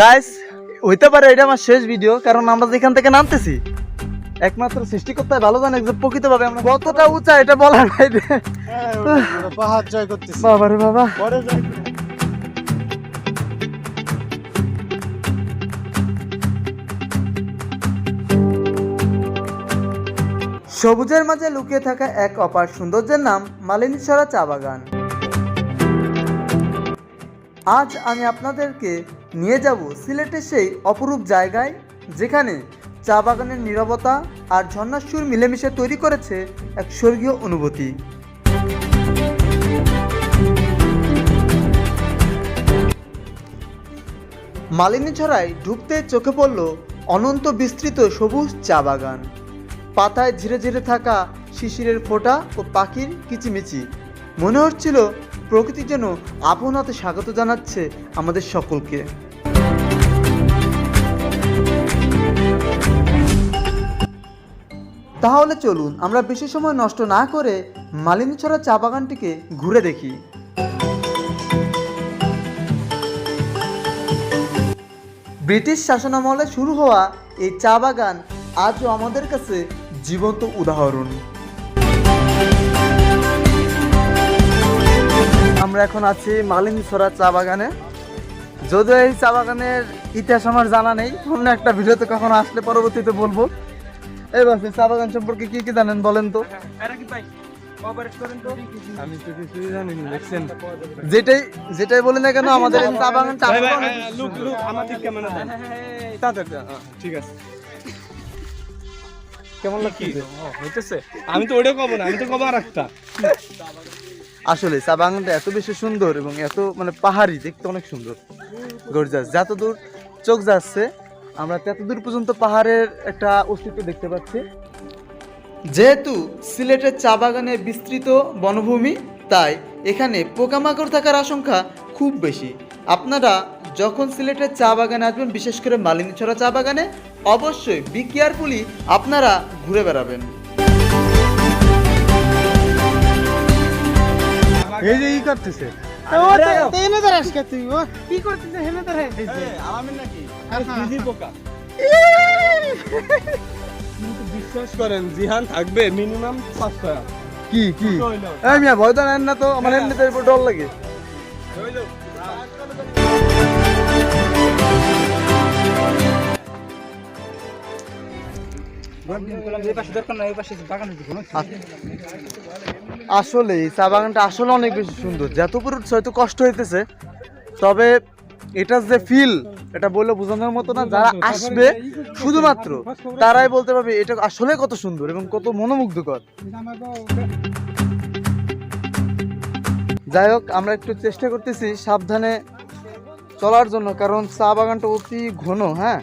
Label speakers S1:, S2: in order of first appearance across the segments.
S1: Guys হইতে পারে এটা আমার শেষ ভিডিও কারণ আমরা যেখান থেকে নামতেছি, একমাত্র সৃষ্টিকর্তায় ভালো জানে যে প্রকৃতভাবে আমরা কতটা উঁচা, এটা বলা নাই।
S2: পাহাড় জয় করতেছি
S1: বাবা রে বাবা সবুজের মাঝে লুকিয়ে থাকা এক অপার সৌন্দর্যের নাম মালিনীছড়া চা বাগান আজ আমি আপনাদেরকে নিয়ে যাব সিলেটের সেই অপরূপ জায়গায়, যেখানে চা বাগানের নীরবতা আর ঝর্ণার সুর মিলেমিশে তৈরি করেছে এক স্বর্গীয় অনুভূতি। মালিনী ছড়ায় ঢুকতে চোখে পড়ল অনন্ত বিস্তৃত সবুজ চা বাগান। পাতায় ধীরে ধীরে থাকা শিশিরের ফোঁটা ও পাখির কিচিমিচি। মনে হচ্ছিল প্রকৃতি যেন আপন হাতে স্বাগত জানাচ্ছে আমাদের সকলকে। তাহলে চলুন আমরা বেশি সময় নষ্ট না করে মালিনীছড়া চা বাগানটিকে ঘুরে দেখি। ব্রিটিশ শাসনামলে শুরু হওয়া এই চা বাগান আজও আমাদের কাছে জীবন্ত উদাহরণ। আমরা এখন আছি মালিনীছড়া চা বাগানে। যদিও এই চা বাগানের ইতিহাস আমার জানা নেই, অন্য একটা ভিডিওতে কখনো আসলে পরবর্তীতে বলব। এই বাস চা বাগান সম্পর্কে কি কি জানেন বলেন তো?
S2: না
S1: যেটাই যেটাই বলি না কেন আমাদের চা বাগানটা আসলে
S2: লুক লুক আমাদের ক্যামেরা ঠিক আছে।
S1: কেমন
S2: কি
S1: লাগছে
S2: হইতেছে। আমি তো ওটা কব না আমি তো কব আর একটা।
S1: আসলে চা বাগানটা এত বেশি সুন্দর এবং এত মানে পাহাড়ি দেখতে অনেক সুন্দর। গর্জাস যত দূর চোখ যাচ্ছে আমরা তত দূর পর্যন্ত পাহাড়ের একটা অস্তিত্ব দেখতে পাচ্ছি যেহেতু সিলেটের চা বাগানে বিস্তৃত বনভূমি তাই এখানে পোকামাকড় থাকার আশঙ্কা খুব বেশি আপনারা যখন সিলেটের চা বাগানে আসবেন বিশেষ করে মালিনীছড়া চা বাগানে অবশ্যই বি কেয়ারফুলি আপনারা ঘুরে বেড়াবেন
S2: এই যে ই করতেছে বিশ্বাস করেন জিহান থাকবে মিনিমাম
S1: কি কি? এই মিয়া ভয় তো নেন না তো আমার এমনিতে ডর লাগে। আসলে চা বাগানটা আসলে অনেক বেশি সুন্দর। যত উঠছে হয়তো কষ্ট হইতেছে তবে এটার যে ফিল এটা বললে বোঝানোর মতো না, যারা আসবে শুধুমাত্র, তারাই বলতে পারবে এটা আসলে কত সুন্দর এবং কত মনোমুগ্ধকর। যাই হোক, আমরা একটু চেষ্টা করতেছি সাবধানে চলার জন্য, কারণ চা বাগানটা অতি ঘন হ্যাঁ?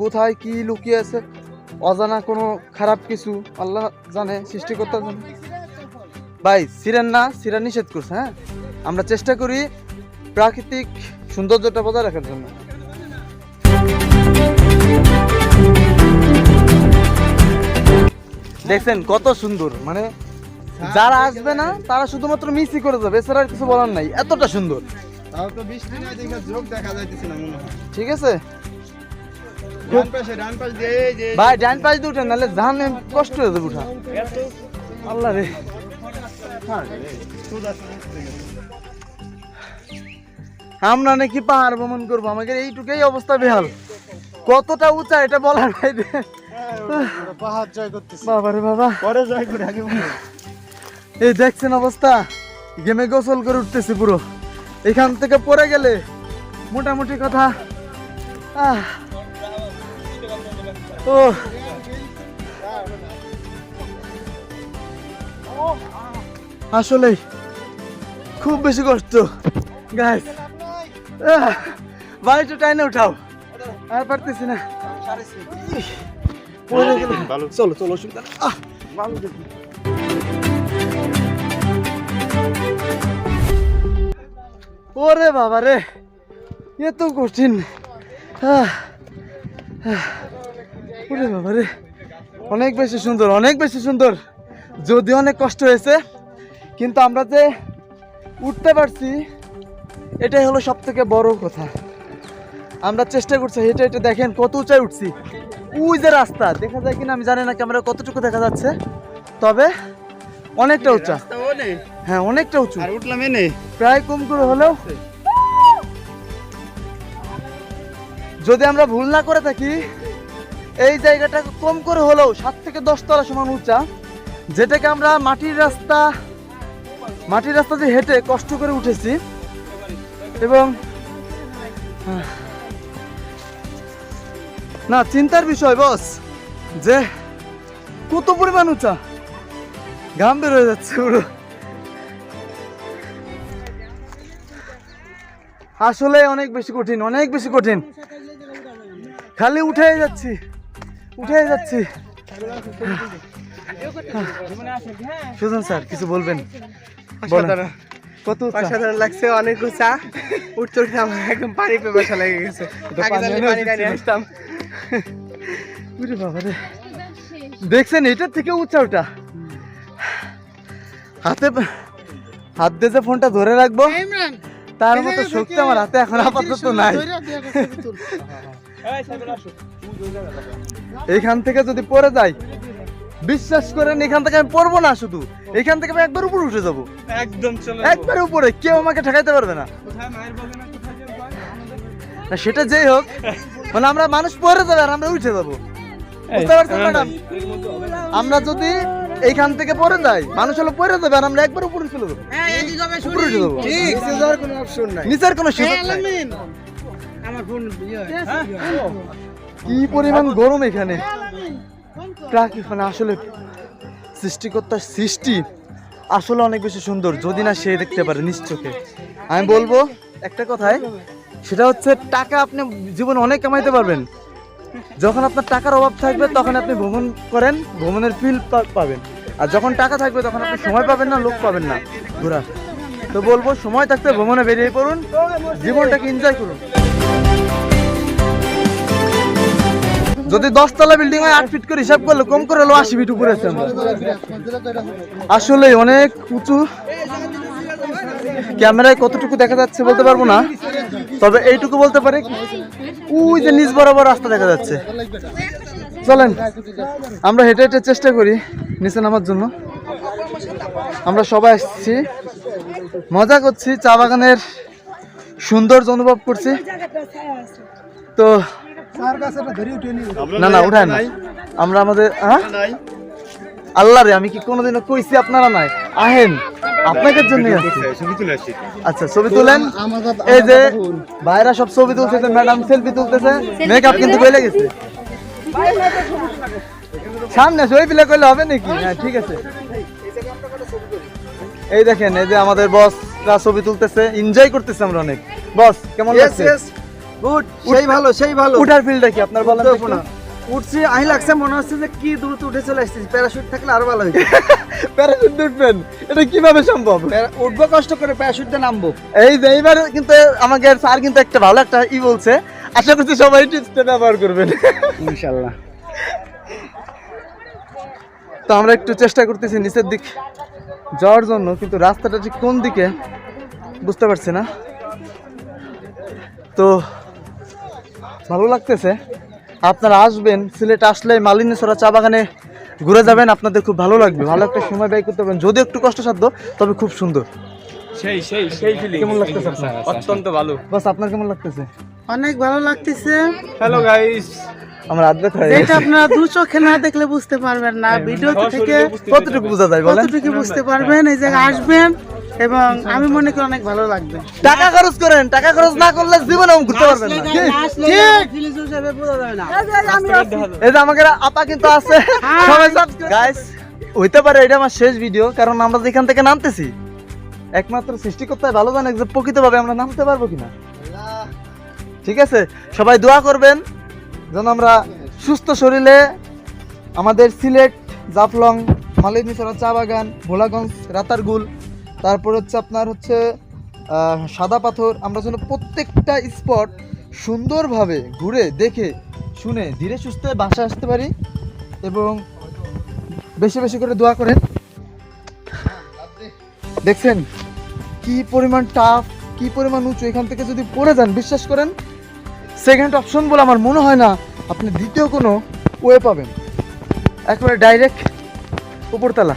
S1: কোথায় কি লুকিয়ে আছে, অজানা কোনো খারাপ কিছু, আল্লাহ জানে সৃষ্টিকর্তা জানে ভাই, সিরেন না সিরা নিষেধ করছে হ্যাঁ? আমরা চেষ্টা করি প্রাকৃতিক সৌন্দর্যটা বজায় রাখার জন্য। দেখছেন কত সুন্দর মানে যারা আসবে না তারা শুধুমাত্র মিসই করে যাবে এছাড়া আর কিছু বলার নাই এতটা সুন্দর।
S2: হয়।
S1: ঠিক আছে? ভাই ডান পাশ দিয়ে উঠেন নাহলে জানে কষ্ট হয়ে যাবে উঠা। আল্লাহ রে।
S2: সুদা
S1: আমরা নাকি পাহাড় ভ্রমণ করব আমাদের এইটুকুই অবস্থা বেহাল। কতটা উঁচা এটা বলার বাইরে।
S2: পাহাড় জয় করতেছি।
S1: বাবা রে বাবা।
S2: পরে জয় করে আগে
S1: এই দেখছেন অবস্থা গেমে গোসল করে উঠতেছি পুরো। এখান থেকে পড়ে গেলে মোটামুটি কথা। আহ, ও। আসলে খুব বেশি কষ্ট। গাইস ভাই একটু টাইনে উঠাও। আর পারতেছি না। চলো চলো অসুবিধা আহ ভালো দেখি। ওরে বাবা রে এত কঠিন। আহ, আহ, ওরে বাবা রে অনেক বেশি সুন্দর অনেক বেশি সুন্দর। যদিও অনেক কষ্ট হয়েছে কিন্তু আমরা যে উঠতে পারছি এটাই হলো সব থেকে বড় কথা। আমরা চেষ্টা করছি হেঁটে হেঁটে দেখেন কত উঁচায় উঠছি। ওই যে রাস্তা দেখা যায় কিনা আমি জানি না ক্যামেরা কতটুকু দেখা যাচ্ছে। তবে অনেকটা উঁচা। হ্যাঁ অনেকটা উঁচু।
S2: উঠলাম এনে
S1: প্রায় কম করে হলেও। যদি আমরা ভুল না করে থাকি এই জায়গাটা কম করে হলেও সাত থেকে দশ তলা সমান উঁচা যেটাকে আমরা মাটির রাস্তা মাটির রাস্তা দিয়ে হেঁটে কষ্ট করে উঠেছি। এবং না চিন্তার বিষয় বস যে কত পরিমাণ উঁচা। ঘাম বের হয়ে যাচ্ছে পুরো। আসলে অনেক বেশি কঠিন অনেক বেশি কঠিন। খালি উঠে যাচ্ছি উঠে যাচ্ছি। সুজন স্যার কিছু বলবেন? বলেন। কত
S2: অসাধারণ লাগছে অনেক উঁচা উঠতে উঠতে আমার একদম পানি পেপাসা লেগে গেছে।
S1: বাবা রে দেখছেন এটার থেকে উঁচা ওটা। হাতে হাত দিয়ে যে ফোনটা ধরে রাখব তার মতো শক্তি আমার হাতে এখন আপাতত নাই। এইখান থেকে যদি পড়ে যাই বিশ্বাস করেন এখান থেকে আমি পড়ব না শুধু। এখান থেকে আমি একবার উপরে উঠে যাব।
S2: একদম চলে
S1: একবার উপরে কেউ আমাকে ঠেকাইতে পারবে না।
S2: কোথায় মায়ের বলবে না কোথায় যাব
S1: না, সেটা যেই হোক মানে আমরা মানুষ পরে যাবে আর আমরা উঠে যাব। বুঝতে পারছেন ম্যাডাম? আমরা যদি এইখান থেকে পরে যাই মানুষ হলো পরে যাবে আর আমরা একবার উপরে চলে যাব। উপরে উঠে যাব।
S2: ঠিক কোনো
S1: নিচের কোনো সুযোগ নাই। কি পরিমাণ গরম এখানে। প্রাকৃতিক মানে আসলে সৃষ্টিকর্তার সৃষ্টি আসলে অনেক বেশি সুন্দর, যদি না সে দেখতে পারে নিজ চোখে আমি বলব একটা কথায়, সেটা হচ্ছে টাকা আপনি জীবনে অনেক কামাইতে পারবেন। যখন আপনার টাকার অভাব থাকবে, তখন আপনি ভ্রমণ করেন, ভ্রমণের ফিল পাবেন। আর যখন টাকা থাকবে, তখন আপনি সময় পাবেন না, লোক পাবেন না। ঘোরা। তো বলব, সময় থাকতে ভ্রমণে বেরিয়ে পড়ুন, জীবনটাকে এনজয় করুন। যদি দশতলা বিল্ডিং হয়, আট ফিট করে হিসাব করলে কম করে হলো আশি ফিট উপরে আসলে অনেক উঁচু ক্যামেরায় কতটুকু দেখা যাচ্ছে বলতে পারব না, তবে এইটুকু বলতে পারি, ওই যে নিচ বরাবর রাস্তা দেখা যাচ্ছে। চলেন, আমরা হেঁটে হেঁটে চেষ্টা করি নিচে নামার জন্য। আমরা সবাই এসেছি মজা করছি, চা বাগানের সৌন্দর্য অনুভব করছি। তো না না উঠায় না। আমরা আমাদের হ্যাঁ আল্লাহ রে আমি কি কোনোদিনও কইছি আপনারা নাই? আহেন আপনাদের জন্য আচ্ছা ছবি তুলেন। এই যে ভাইরা সব ছবি তুলতেছে ম্যাডাম সেলফি তুলতেছে। মেকআপ কিন্তু বেলে গেছে। সামনে ছবি পিলে করলে হবে নাকি? হ্যাঁ ঠিক আছে। এই দেখেন এই যে আমাদের বসরা ছবি তুলতেছে। এনজয় করতেছে আমরা অনেক। বস কেমন লাগছে?
S2: গুড সেই ভালো সেই ভালো।
S1: উঠার ফিলটা কি আপনার বলেন তো
S2: উঠছি লাগছে মনে হচ্ছে যে কি দ্রুত উঠে চলে আসছিস প্যারাশুট থাকলে আরও ভালো হইতো।
S1: প্যারাশুট উঠবেন? এটা কীভাবে সম্ভব?
S2: উঠবো কষ্ট করে প্যারাশুট নামবো।
S1: এই যে এইবার কিন্তু আমাকে স্যার কিন্তু একটা ভালো একটা ই বলছে। আশা করছি সবাই টিপসটা ব্যবহার করবেন।
S2: ইনশাল্লাহ।
S1: তো আমরা একটু চেষ্টা করতেছি নিচের দিক যাওয়ার জন্য কিন্তু রাস্তাটা ঠিক কোন দিকে বুঝতে পারছি না। তো ভালো লাগতেছে। আপনারা আসবেন সিলেট আসলে মালিনীছড়া চা বাগানে ঘুরে যাবেন আপনাদের খুব ভালো লাগবে। ভালো একটা সময় ব্যয় করতে পারবেন। যদি একটু কষ্টসাধ্য তবে খুব সুন্দর।
S2: সেই সেই সেই ফিলিং
S1: কেমন লাগতেছে
S2: অত্যন্ত ভালো।
S1: বাস আপনার কেমন লাগতেছে?
S3: অনেক ভালো লাগতেছে।
S2: হ্যালো গাইস
S1: আমার আদ্যত হয়ে
S3: এটা। আপনারা দু চোখে না দেখলে বুঝতে পারবেন না। ভিডিও থেকে
S1: কতটুকু বোঝা যায় বলেন?
S3: কতটুকু বুঝতে পারবেন? এই জায়গায় আসবেন। এবং আমি মনে করি অনেক ভালো লাগবে।
S1: টাকা খরচ করেন টাকা খরচ না করলে জীবনে ঘুরতে পারবেন না? এই যে আমাকে আপা কিন্তু আছে। সবাই গাইস হইতে পারে এটা আমার শেষ ভিডিও কারণ আমরা যেখান থেকে নামতেছি একমাত্র সৃষ্টিকর্তায় ভালো জানে যে প্রকৃতভাবে আমরা নামতে পারব কিনা। ঠিক আছে? সবাই দোয়া করবেন যেন আমরা সুস্থ শরীরে আমাদের সিলেট জাফলং মালিনীছড়া চা বাগান ভোলাগঞ্জ রাতারগুল তারপর হচ্ছে আপনার হচ্ছে সাদা পাথর। আমরা যেন প্রত্যেকটা স্পট সুন্দরভাবে ঘুরে, দেখে, শুনে, ধীরে সুস্থে বাসা আসতে পারি এবং বেশি বেশি করে দোয়া করেন। দেখছেন কি পরিমাণ টাফ কি পরিমাণ উঁচু। এখান থেকে যদি পড়ে যান, বিশ্বাস করেন সেকেন্ড অপশন বলে আমার মনে হয় না আপনি দ্বিতীয় কোনো ওয়ে পাবেন। একেবারে ডাইরেক্ট উপরতলা।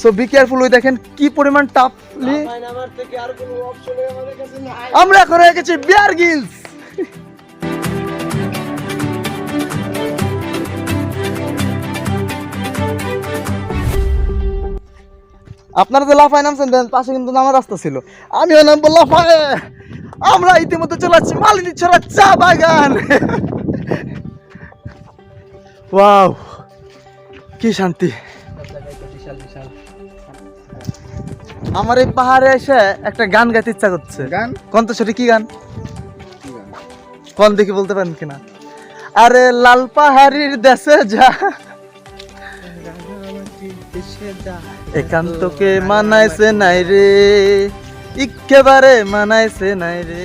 S1: সো বি কেয়ারফুল ওই দেখেন কি পরিমাণ টাফলি আমরা এখন হয়ে গেছি বিয়ার গিলস আপনারা যে লাফায় নামছেন দেন পাশে কিন্তু নামার রাস্তা ছিল। আমি আমিও নামবো লাফায়। আমরা ইতিমধ্যে চলে আসছি মালিনী ছড়া চা বাগান। ওয়াও কি শান্তি। আমার এই পাহাড়ে এসে একটা গান গাইতে ইচ্ছা করছে।
S2: গান?
S1: কোন তো সেটা কি গান? কোন দেখি বলতে পারেন কিনা? আরে লাল পাহাড়ির দেশে যা। একান্তকে মানাইছে নাই রে। একেবারে মানাইছে নাই রে।